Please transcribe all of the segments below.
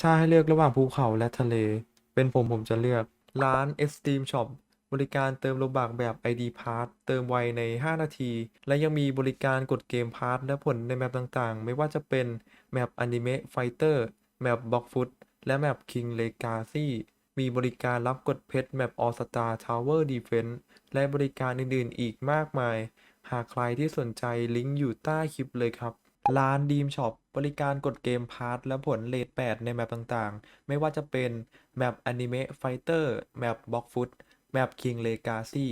ถ้าให้เลือกระหว่างภูเขาและทะเล เป็นผมผมจะเลือก ร้าน Extreme Shop บริการเติมโลบักแบบ ID Pass เติมไวใน 5 นาที และยังมีบริการกดเกมพาร์ทและผลในแมปต่างๆ ไม่ว่าจะเป็นแมป Anime Fighter แมป Block Foot และแมป King Legacy มีบริการรับกดเพชรแมป All Star Tower Defense และบริการอื่นๆ อีกมากมาย หากใครที่สนใจลิงก์อยู่ใต้คลิปเลยครับ ร้านดีมช็อปบริการกดเกมพาร์ทและผลเลท8ในแมปต่างๆ ไม่ว่าจะเป็นแมป Anime Fighter แมป Block Foot แมป King Legacy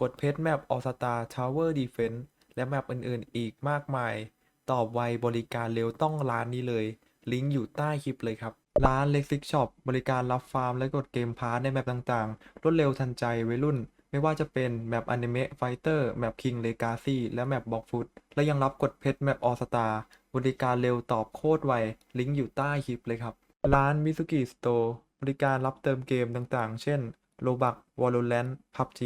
กดเพชรแมป All Star Tower Defense และแมปอื่นๆ อีกมากมาย ตอบไวบริการเร็วต้องร้านนี้เลย ลิงก์อยู่ใต้คลิปเลยครับ ร้าน Lexic Shop บริการรับฟาร์มและกดเกมพาร์ทในแมปต่างๆ รวดเร็วทันใจวัยรุ่น ไม่ว่าจะเป็นแมป Anime Fighter แมป King Legacy และแมป Block Foot และยังรับกดเพชรแมป All Star บริการเร็วตอบโคตรไว ลิงก์อยู่ใต้คลิปเลยครับ ร้าน Mizuki Store บริการรับเติมเกมต่างๆ เช่น Roblox Valorant PUBG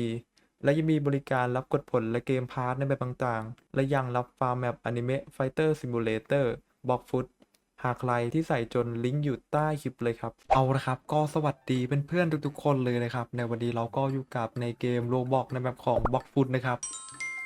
และยังมีบริการรับกดผลและเกมพาร์ทในแบบต่างๆ และยังรับฟาร์มแมป Anime Fighter Simulator Block Foot หากใครที่ใส่จนลิงก์อยู่ใต้คลิปเลยครับ เอาละครับ ก็สวัสดีเพื่อนๆทุกๆคนเลยนะครับ ในวันนี้เราก็อยู่กับในเกม Roblox ในแบบของ Block Foot นะครับ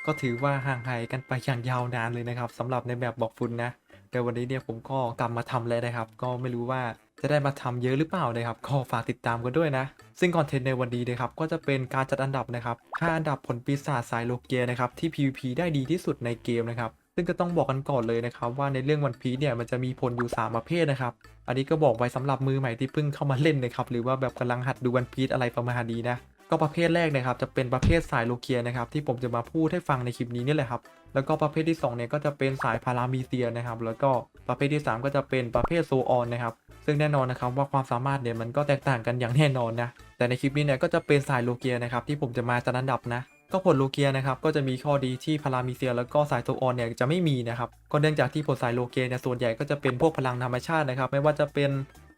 ก็ถือว่าห่างหายกันไปอย่างยาวนานเลยนะครับสำหรับในแบบบ็อกฟุนนะ แต่วันนี้เนี่ยผมก็กลับมาทำแล้วนะครับ ก็ไม่รู้ว่าจะได้มาทำเยอะหรือเปล่านะครับก็ฝากติดตามกันด้วยนะ ซึ่งคอนเทนต์ในวันนี้นะครับก็จะเป็นการจัดอันดับนะครับ5อันดับผลปีศาจสายโลเกียนะครับที่ PVP ได้ดีที่สุดในเกมนะครับ ซึ่งก็ต้องบอกกันก่อนเลยนะครับว่าในเรื่องวันพีเนี่ยมันจะมีผลอยู่ 3 ประเภทนะครับ อันนี้ก็บอกไว้สำหรับมือใหม่ที่เพิ่งเข้ามาเล่นนะครับหรือว่าแบบกำลังหัดดูวันพีอะไรประมาณนี้นะก็ประเภทแรกนะครับจะเป็นประเภทสายโลเกียนะครับที่ผมจะมาพูดให้ฟังในคลิปนี้นี่แหละครับแล้วก็ประเภทที่2เนี่ยก็จะเป็นสายพารามีเซียนะครับแล้วก็ประเภทที่ 3 ก็จะเป็นประเภทโซออนนะครับซึ่งแน่นอนนะครับว่าความสามารถเนี่ยมันก็แตกต่างกันอย่างแน่นอนนะแต่ในคลิปนี้เนี่ยก็จะเป็นสายโลเกียนะครับที่ผมจะมาจัดอันดับนะ ก็ผลโลเกียนะครับก็จะมีข้อดีที่พารามีเซียแล้วก็สายโซออนเนี่ยจะไม่มีนะครับก็เนื่องจากที่ผลสายโลเกียเนี่ยส่วนใหญ่ก็จะเป็นพวกพลังธรรมชาตินะครับไม่ว่าจะเป็น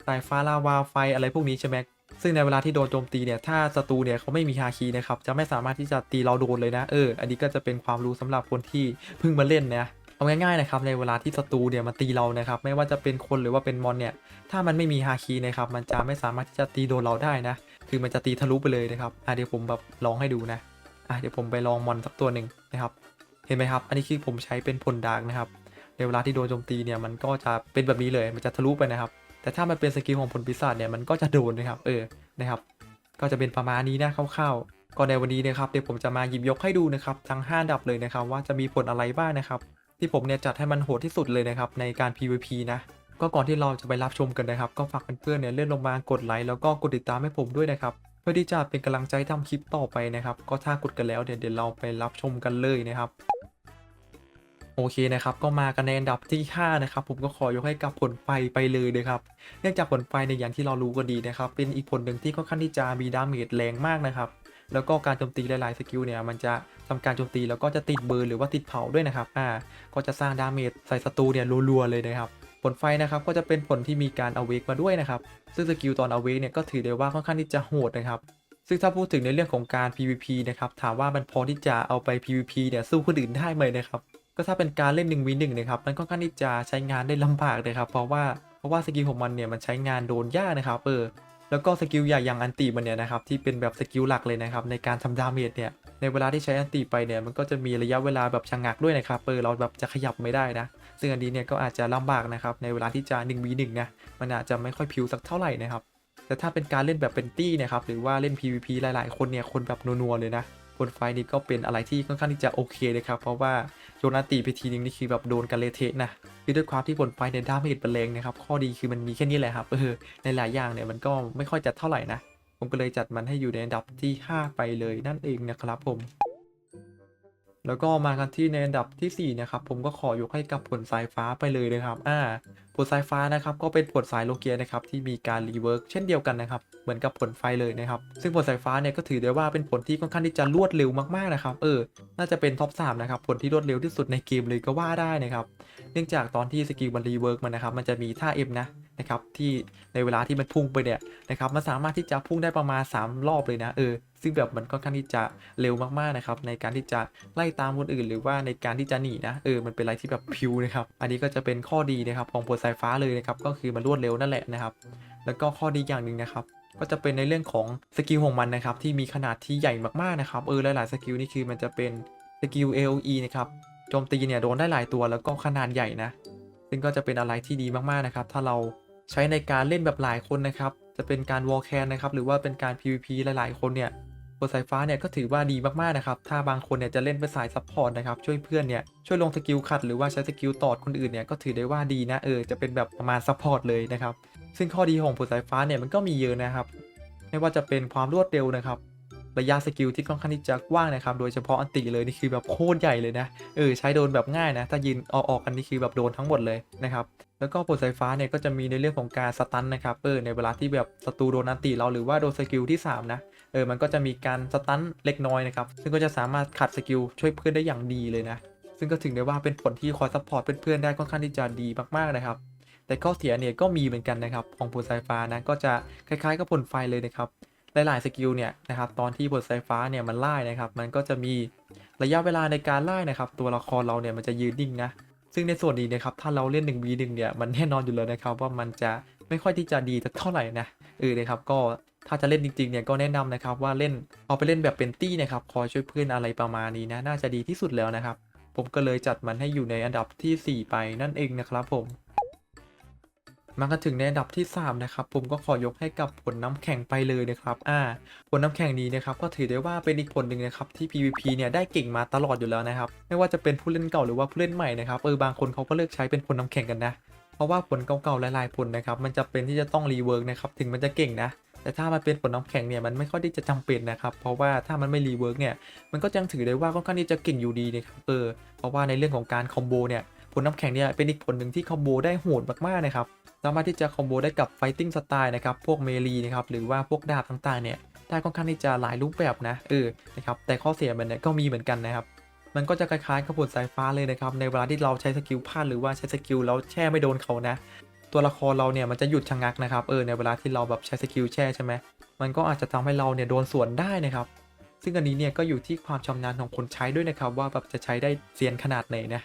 สายฟ้าลาวาไฟอะไรพวกนี้ใช่ไหมซึ่งในเวลาที่โดนโจมตีเนี่ยถ้าศัตรูเนี่ยเขาไม่มีฮาคีนะครับจะไม่สามารถที่จะตีเราโดนเลยนะเอออันนี้ก็จะเป็นความรู้สำหรับคนที่เพิ่งมาเล่นนะเอาง่ายๆนะครับในเวลาที่ศัตรูเนี่ยมาตีเรานะครับไม่ว่าจะเป็นคนหรือว่าเป็นมอนเนี่ยถ้ามันไม่มีฮาคีนะครับมันจะไม่สามารถที่จะตีโดนเราได้นะ คือมันจะตีทะลุไปเลยนะครับอะเดี๋ยวผมแบบลองให้ดูนะ อะเดี๋ยวผมไปลองมอนสักตัวหนึ่งนะครับ เห็นไหมครับ อันนี้คือผมใช้เป็นผลดาร์กนะครับ ในเวลาที่โดนโจมตีเนี่ยมันก็จะเป็นแบบนี้เลย มันจะทะลุไปนะครับ แต่ถ้ามันเป็นสกิลของผลปีศาจเนี่ยมันก็จะโดนนะครับ เออ นะครับ ก็จะเป็นประมาณนี้นะคร่าวๆ ก็ในวันนี้นะครับเดี๋ยวผมจะมาหยิบยกให้ดูนะครับทั้ง 5 ดับเลยนะครับ ว่าจะมีผลอะไรบ้างนะครับ ที่ผมเนี่ยจัดให้มันโหดที่สุดเลยนะครับในการ PVP นะก็ก่อนที่เราจะไปรับชมกันนะครับ ก็ฝากเพื่อนๆเนี่ยเลื่อนลงมากดไลค์แล้วก็กดติดตามให้ผมด้วยนะครับ เพื่อที่จะเป็นกำลังใจทำคลิปต่อไปนะครับ ก็ถ้ากดกันแล้วเดี๋ยวเดี๋ยวเราไปรับชมกันเลยนะครับโอเคนะครับก็มากันในอันดับที่5นะครับผมก็ขอยกให้กับผลไฟไปเลยนะครับเนื่องจากผลไฟในอย่างที่เรารู้กันดีนะครับเป็นอีกผลหนึ่งที่ค่อนข้างที่จะมีดาเมจแรงมากนะครับแล้วก็การโจมตีหลายๆสกิลเนี่ยมันจะทำการโจมตีแล้วก็จะติดเบอร์หรือว่าติดเผาด้วยนะครับอ่าก็จะสร้างดาเมจใส่ศัตรูเนี่ยรัวๆเลยนะครับ ผลไฟนะครับก็จะเป็นผลที่มีการเอาเวกมาด้วยนะครับซึ่งสกิลตอนเอาเวกเนี่ยก็ถือได้ว่าค่อนข้างที่จะโหดนะครับซึ่งถ้าพูดถึงในเรื่องของการ PVP นะครับถามว่ามันพอที่จะเอาไป PVP เนี่ยสู้คนอื่นได้ไหมนะครับก็ถ้าเป็นการเล่น1 v 1นะครับมันค่อนข้างที่จะใช้งานได้ลำบากเลยครับเพราะว่าเพราะว่าสกิลของมันเนี่ยมันใช้งานโดนยากนะครับเออ แล้วก็สกิลใหญ่อย่างอันติมันเนี่ยนะครับที่เป็นแบบสกิลหลักเลยนะครับในการทำดาเมจเนี่ยในเวลาที่ใช้อันติไปเนี่ยมันก็จะมีระยะเวลาแบบชะงักด้วยนะครับเออเราแบบจะขยับไม่ได้นะซึ่งอันนี้เนี่ยก็อาจจะลำบากนะครับในเวลาที่จะ 1 v 1 นะมันอาจจะไม่ค่อยพิวสักเท่าไหร่นะครับแต่ถ้าเป็นการเล่นแบบเป็นตี้นะครับหรือว่าเล่น PVP หลาย ๆ คนเนี่ยคนแบบนัวๆเลยนะ บนไฟนี้ก็เป็นอะไรที่ค่อนข้างที่จะโอเคเลยครับ เพราะว่าโยนอันตีไปทีนึงนี่คือแบบโดนกันเลเทะนะคือด้วยความที่บนไฟเนี่ยดาเมจเป็นแรงนะครับ ข้อดีคือมันมีแค่นี้แหละครับเออในหลายอย่างเนี่ยมันก็ไม่ค่อยจะเท่าไหร่นะ ผมก็เลยจัดมันให้อยู่ในอันดับที่ 5 ไปเลยนั่นเองนะครับผม แล้วก็มากันที่ในอันดับทีสี่4นะครับผมก็ขอยกให้กับผลสายฟ้าไปเลยนะครับอ่าผลสายฟ้านะครับก็เป็นผลสายโลเกียนะครับที่มีการรีเวิร์กเช่นเดียวกันนะครับเหมือนกับผลไฟเลยนะครับซึ่งผลสายฟ้าเนี่ยก็ถือได้ว่าเป็นผลที่ค่อนข้างที่จะรวดเร็วมากๆนะครับเออน่าจะเป็นท็อป3นะครับผลที่รวดเร็วที่สุดในเกมเลยก็ว่าได้นะครับเนื่องจากตอนที่สกิลมันรีเวิร์กมันนะครับมันจะมีท่า M นะนะครับที่ในเวลาที่มันพุ่งไปเนี่ยนะครับมันสามารถที่จะพุ่งได้ประมาณ 3 รอบเลยนะเออ ซึ่งแบบมันก็ค่อนข้างที่จะเร็วมากๆนะครับในการที่จะไล่ตามคนอื่น หรือว่าในการที่จะหนีนะเออมันเป็นอะไรที่แบบพิวนะครับอันนี้ก็จะเป็นข้อดีนะครับของผลสายฟ้าเลยนะครับก็คือมันรวดเร็วนั่นแหละนะครับ แล้วก็ข้อดีอย่างหนึ่งนะครับก็จะเป็นในเรื่องของสกิลของมันนะครับที่มีขนาดที่ใหญ่มากๆนะครับเออหลายๆสกิลนี่คือมันจะเป็นสกิล AOE นะครับโจมตีเนี่ยโดนได้หลายตัวแล้วก็ขนาดใหญ่นะซึ่งก็จะเป็นอะไรที่ดีมากๆนะครับถ้าเราใช้ในการเล่นแบบหลายคนนะครับจะเป็นการวอลแคนนะครับหรือว่าเป็นการ PVP หลายๆ คนเนี่ย บนสายฟ้าเนี่ยก็ถือว่าดีมากๆนะครับ ถ้าบางคนเนี่ยจะเล่นเป็นสายซัพพอร์ตนะครับ ช่วยเพื่อนเนี่ย ช่วยลงสกิลขัดหรือว่าใช้สกิลตอดคนอื่นเนี่ยก็ถือได้ว่าดีนะเออ จะเป็นแบบประมาณซัพพอร์ตเลยนะครับ ซึ่งข้อดีของบนสายฟ้าเนี่ยมันก็มีเยอะนะครับ ไม่ว่าจะเป็นความรวดเร็วนะครับ ระยะสกิลที่ค่อนข้างที่จะกว้างนะครับ โดยเฉพาะอันติเลยนี่คือแบบโคตรใหญ่เลยนะ เออใช้โดนแบบง่ายนะ ถ้ายืนออกออกกันนี่คือแบบโดนทั้งหมดเลยนะครับ แล้วก็ผลสายฟ้าเนี่ยก็จะมีในเรื่องของการสตันนะครับ เออในเวลาที่แบบศัตรูโดนอันติเราหรือว่าโดนสกิลที่3นะเออมันก็จะมีการสตันเล็กน้อยนะครับ ซึ่งก็จะสามารถขัดสกิลช่วยเพื่อนได้อย่างดีเลยนะ ซึ่งก็ถึงได้ว่าเป็นผลที่คอยซัพพอร์ตเพื่อนๆได้ค่อนข้างที่จะดีมากๆนะครับ แต่ข้อเสียเนี่ยก็มีเหมือนกันนะครับ ของผลสายฟ้านะก็จะคล้ายๆกับผลไฟเลยนะครับ หลาย ๆ สกิลเนี่ยนะครับตอนที่ผลสายฟ้าเนี่ยมันไล่นะครับมันก็จะมีระยะเวลาในการไล่นะครับตัวละครเราเนี่ยมันจะยืนนิ่งนะซึ่งในส่วนนี้นะครับถ้าเราเล่น 1 v 1 เนี่ยมันแน่นอนอยู่แล้วนะครับว่ามันจะไม่ค่อยที่จะดีเท่าไหร่นะเออนะครับก็ถ้าจะเล่นจริง ๆ เนี่ยก็แนะนำนะครับว่าเล่นเอาไปเล่นแบบเป็นตี้นะครับคอยช่วยเพื่อนอะไรประมาณนี้นะน่าจะดีที่สุดแล้วนะครับผมก็เลยจัดมันให้อยู่ในอันดับทีสี่4 ไปนั่นเองนะครับผม มากันถึงในอันดับที่ 3 นะครับ ผมก็ขอยกให้กับผลน้ำแข็งไปเลยนะครับ อ่า ผลน้ำแข็งนี้นะครับ ก็ถือได้ว่าเป็นอีกผลหนึ่งนะครับ ที่ PVP เนี่ยได้เก่งมาตลอดอยู่แล้วนะครับ ไม่ว่าจะเป็นผู้เล่นเก่าหรือว่าผู้เล่นใหม่นะครับ เออบางคนเขาก็เลือกใช้เป็นผลน้ำแข็งกันนะ เพราะว่าผลเก่าๆหลายๆผลนะครับ มันจะเป็นที่จะต้องรีเวิร์กนะครับ ถึงมันจะเก่งนะ แต่ถ้ามันเป็นผลน้ำแข็งเนี่ยมันไม่ค่อยที่จะจำเป็นนะครับ เพราะว่าถ้ามันไม่รีเวิร์กเนี่ย มันก็ยังถือได้ว่าค่อนข้างที่จะเก่งอยู่ดีนะครับ เออ เพราะว่าในเรื่องของการคอมโบเนี่ย ผลน้ำแข็งเนี่ยเป็นอีกผลหนึ่งที่คอมโบได้โหดมากๆนะครับ สามารถที่จะคอมโบได้กับ Fighting Style นะครับ พวกเมลีนะครับ หรือว่าพวกดาบต่างๆเนี่ย ได้ค่อนข้างที่จะหลายรูปแบบนะ เออ นะครับ แต่ข้อเสียมันเนี่ยก็มีเหมือนกันนะครับ มันก็จะคล้ายๆกับผลสายฟ้าเลยนะครับ ในเวลาที่เราใช้สกิลพลาดหรือว่าใช้สกิลแล้วแช่ไม่โดนเขานะ ตัวละครเราเนี่ยมันจะหยุดชะงักนะครับ เออ ในเวลาที่เราแบบใช้สกิลแช่ใช่ไหมมันก็อาจจะทำให้เราเนี่ยโดนสวนได้นะครับ ซึ่งอันนี้เนี่ยก็อยู่ที่ความชำนาญของคนใช้ด้วยนะครับว่าแบบจะใช้ได้เซียนขนาดไหนนะ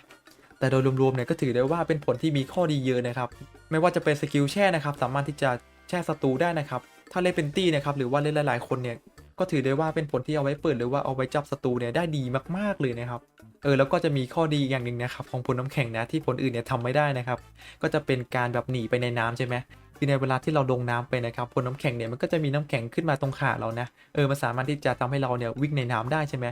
แต่โดยรวมๆเนี่ยก็ถือได้ว่าเป็นผลที่มีข้อดีเยอะนะครับ ไม่ว่าจะเป็นสกิลแช่นะครับ สามารถที่จะแช่ศัตรูได้นะครับ ถ้าเล่นเป็นตี้นะครับหรือว่าเล่นหลาย ๆ คนเนี่ยก็ถือได้ว่าเป็นผลที่เอาไว้เปิดหรือว่าเอาไว้จับศัตรูเนี่ยได้ดีมากๆเลยนะครับ เออแล้วก็จะมีข้อดีอย่างหนึ่งนะครับของผลน้ำแข็งนะที่ผลอื่นเนี่ยทำไม่ได้นะครับ ก็จะเป็นการแบบหนีไปในน้ำใช่ไหมคือในเวลาที่เราลงน้ำไปนะครับผลน้ำแข็งเนี่ยมันก็จะมีน้ำแข็งขึ้นมาตรงขาเรานะ เออมันสามารถที่จะทำให้เราเนี่ยวิ่งในน้ำได้ใช่ไหม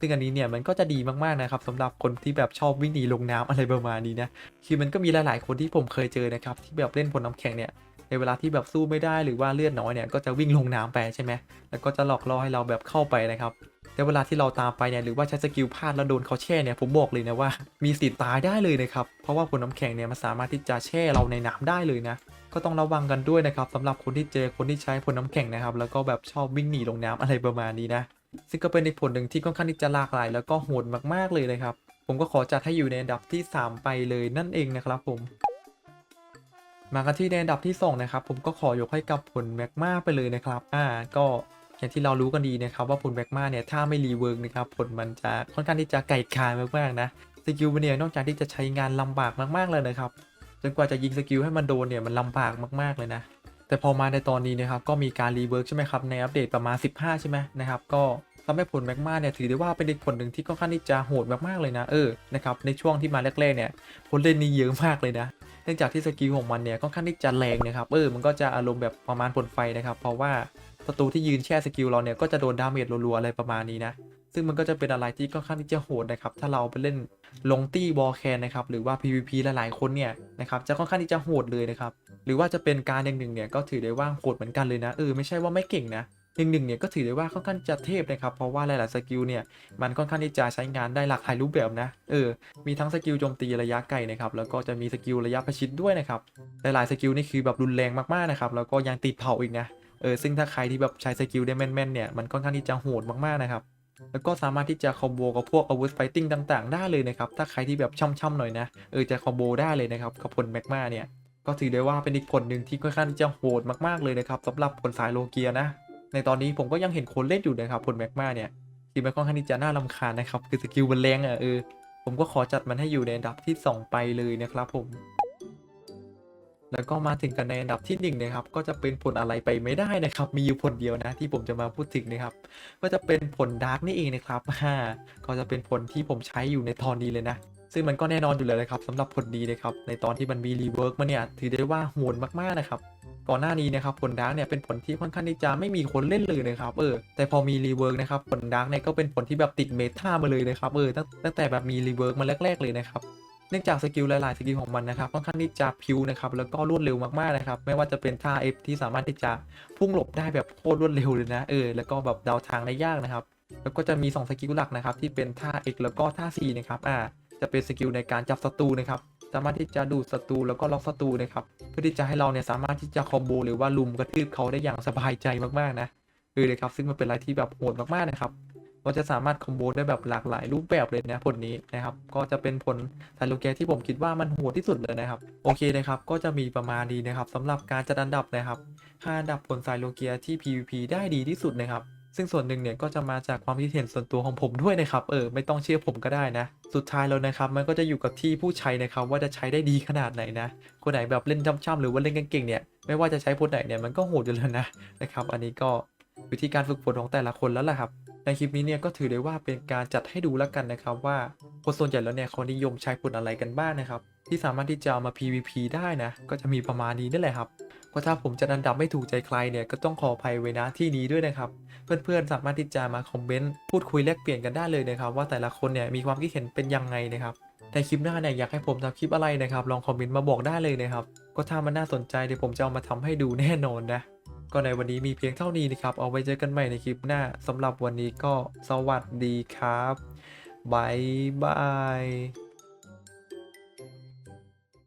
ซึ่งอันนี้เนี่ยมันก็จะดีมากๆนะครับสำหรับคนที่แบบชอบวิ่งหนีลงน้ำอะไรประมาณนี้นะคือมันก็มีหลายๆคนที่ผมเคยเจอนะครับที่แบบเล่นผลน้ำแข็งเนี่ยในเวลาที่แบบสู้ไม่ได้หรือว่าเลือดน้อยเนี่ยก็จะวิ่งลงน้ำไปใช่ไหมแล้วก็จะหลอกล่อให้เราแบบเข้าไปนะครับแต่เวลาที่เราตามไปเนี่ยหรือว่าใช้สกิลพลาดแล้วโดนเขาแช่เนี่ยผมบอกเลยนะว่ามีสิทธิ์ตายได้เลยนะครับเพราะว่าผลน้ำแข็งเนี่ยมันสามารถที่จะแช่เราในน้ำได้เลยนะก็ต้องระวังกันด้วยนะครับสำหรับคนที่เจอคนที่ใช้ผลน้ำแข็งนะครับแล้วก็แบบชอบวิ่งหนีลงน้ำอะไรประมาณนี้นะ ซึ่งก็เป็นในผลหนึ่งที่ค่อนข้างที่จะหลากหลาย แล้วก็โหดมากๆเลยนะครับ ผมก็ขอจัดให้อยู่ในอันดับที่ 3 ไปเลยนั่นเองนะครับผม มากันที่ในอันดับที่ 2 นะครับ ผมก็ขอยกให้กับผลแมกมาไปเลยนะครับ อ่า ก็อย่างที่เรารู้กันดีนะครับว่าผลแมกมาเนี่ยถ้าไม่รีเวิร์กนะครับผลมันจะค่อนข้างที่จะไก่กายมากๆนะสกิลเนี่ยนอกจากที่จะใช้งานลำบากมากๆเลยนะครับจนกว่าจะยิงสกิลให้มันโดนเนี่ยมันลำบากมากๆเลยนะ แต่พอมาในตอนนี้นะครับก็มีการรีเวิร์กใช่ไหมครับในอัปเดตประมาณ 15 ใช่ไหมนะครับก็ทำให้ผลแมกมาเนี่ยถือได้ว่าเป็นอีกผลหนึ่งที่ค่อนข้างที่จะโหดมากๆเลยนะเออนะครับในช่วงที่มาแรกๆเนี่ยผลเล่นนี้เยอะมากเลยนะเนื่องจากที่สกิลของมันเนี่ยค่อนข้างที่จะแรงนะครับเออมันก็จะอารมณ์แบบประมาณผลไฟนะครับเพราะว่าศัตรูที่ยืนแช่สกิลเราเนี่ยก็จะโดนดาเมจรัวๆอะไรประมาณนี้นะ ซึ่งมันก็จะเป็นอะไรที่ค่อนข้างที่จะโหดนะครับ ถ้าเราไปเล่นลงตี้บอลแคนนะครับ หรือว่า PVP หลายๆคนเนี่ยนะครับจะค่อนข้างที่จะโหดเลยนะครับ หรือว่าจะเป็นการหนึ่งหนึ่งเนี่ยก็ถือได้ว่าโหดเหมือนกันเลยนะเออไม่ใช่ว่าไม่เก่งนะหนึ่งหนึ่งเนี่ยก็ถือได้ว่าค่อนข้างจะเทพนะครับ เพราะว่าหลาย ๆ สกิลเนี่ยมันค่อนข้างที่จะใช้งานได้หลากหลายรูปแบบนะเออมีทั้งสกิลโจมตีระยะไกลนะครับแล้วก็จะมีสกิลระยะประชิดด้วยนะครับหลาย ๆ สกิลนี่คือแบบรุนแรงมาก ๆ นะครับแล้วก็ยังติดเผาอีกนะเออซึ่งถ้าใครที่แบบใช้สกิลได้แม่น ๆ เนี่ยมันค่อนข้างที่จะโหดมาก ๆ นะครับ แล้วก็สามารถที่จะคอมโบกับพวกอาวุธไฟติ้งต่างๆ ได้เลยนะครับ ถ้าใครที่แบบช่ำๆหน่อยนะ เออจะคอมโบได้เลยนะครับกับผลแมกมาเนี่ย ก็ถือได้ว่าเป็นอีกผลหนึ่งที่ค่อนข้างที่จะโหดมากๆเลยนะครับสำหรับผลสายโลเกียนะ ในตอนนี้ผมก็ยังเห็นคนเล่นอยู่นะครับผลแมกมาเนี่ยที่มันค่อนข้างที่จะน่ารำคาญนะครับคือสกิลมันแรงอะเออผมก็ขอจัดมันให้อยู่ในอันดับที่ 2 ไปเลยนะครับผม แล้วก็มาถึงกันในอันดับที่1นะครับก็จะเป็นผลอะไรไปไม่ได้นะครับ มีอยู่ผลเดียวนะที่ผมจะมาพูดถึงนะครับ ก็จะเป็นผลดาร์กนี่เองนะครับฮ่าก็จะเป็นผลที่ผมใช้อยู่ในตอนนี้เลยนะ ซึ่งมันก็แน่นอนอยู่แล้วนะครับสำหรับผลดีนะครับในตอนที่มันมีรีเวิร์กมาเนี่ยถือได้ว่าโหดมากๆนะครับก่อนหน้านี้นะครับผลดาร์กเนี่ยเป็นผลที่ค่อนข้างที่จะไม่มีคนเล่นเลยนะครับเออแต่พอมีรีเวิร์กนะครับผลดาร์กเนี่ยก็เป็นผลที่แบบติดเมตามาเลยนะครับเออตั้งตั้งแต่แบบมีรีเวิร์กมาแรก ๆเลยนะครับ เนื่องจากสกิลหลาย ๆ สกิลของมันนะครับค่อนข้างที่จะพิวนะครับแล้วก็รวดเร็วมากๆนะครับไม่ว่าจะเป็นท่า F ที่สามารถที่จะพุ่งหลบได้แบบโคตรรวดเร็วเลยนะเออแล้วก็แบบเดาทางได้ยากนะครับ แล้วก็จะมี 2 สกิลหลักนะครับที่เป็นท่า X แล้วก็ท่า C นะครับอ่าจะเป็นสกิลในการจับศัตรูนะครับสามารถที่จะดูดศัตรูแล้วก็ล็อกศัตรูนะครับเพื่อที่จะให้เราเนี่ยสามารถที่จะคอมโบหรือว่าลุมกระทืบเขาได้อย่างสบายใจมากๆนะเออเลยครับซึ่งมันเป็นอะไรที่แบบโหดมากๆนะครับ เราจะสามารถคอมโบได้แบบหลากหลายรูปแบบเลยนะผลนี้นะครับ ก็จะเป็นผลไทโลแกที่ผมคิดว่ามันโหดที่สุดเลยนะครับ โอเคนะครับ ก็จะมีประมาณนี้นะครับสำหรับการจัดอันดับนะครับ5อันดับผลไซโลเกียที่ PVP ได้ดีที่สุดนะครับซึ่งส่วนหนึ่งเนี่ยก็จะมาจากความคิดเห็นส่วนตัวของผมด้วยนะครับ เออไม่ต้องเชื่อผมก็ได้นะ สุดท้ายแล้วนะครับมันก็จะอยู่กับที่ผู้ใช้นะครับว่าจะใช้ได้ดีขนาดไหนนะ คนไหนแบบเล่นช่ำๆหรือว่าเล่นเก่งๆเนี่ยไม่ว่าจะใช้พลไหนเนี่ยมันก็โหดอยู่แล้วนะนะครับ อันนี้ก็ วิธีการฝึกฝนของแต่ละคนแล้วล่ะครับ ในคลิปนี้เนี่ยก็ถือได้ว่าเป็นการจัดให้ดูแล้วกันนะครับ ว่าคนส่วนใหญ่แล้วเนี่ยเขานิยมใช้ผลอะไรกันบ้างนะครับ ที่สามารถที่จะเอามา PVP ได้นะ ก็จะมีประมาณนี้นั่นแหละครับก็ถ้าผมจะอันดับไม่ถูกใจใครเนี่ยก็ต้องขออภัยไว้นะที่นี้ด้วยนะครับ เพื่อนๆสามารถที่จะมาคอมเมนต์พูดคุยแลกเปลี่ยนกันได้เลยนะครับ ว่าแต่ละคนเนี่ยมีความคิดเห็นเป็นยังไงนะครับในคลิปหน้าเนี่ยอยากให้ผมทำคลิปอะไรนะครับ ลองคอมเมนต์มาบอกได้เลยนะครับ ก็ถ้ามันน่าสนใจเดี๋ยวผมจะเอามาทำให้ดูแน่นอนนะ ก็ในวันนี้มีเพียงเท่านี้นะครับ เอาไว้เจอกันใหม่ในคลิปหน้าสำหรับวันนี้ก็สวัสดีครับบายบาย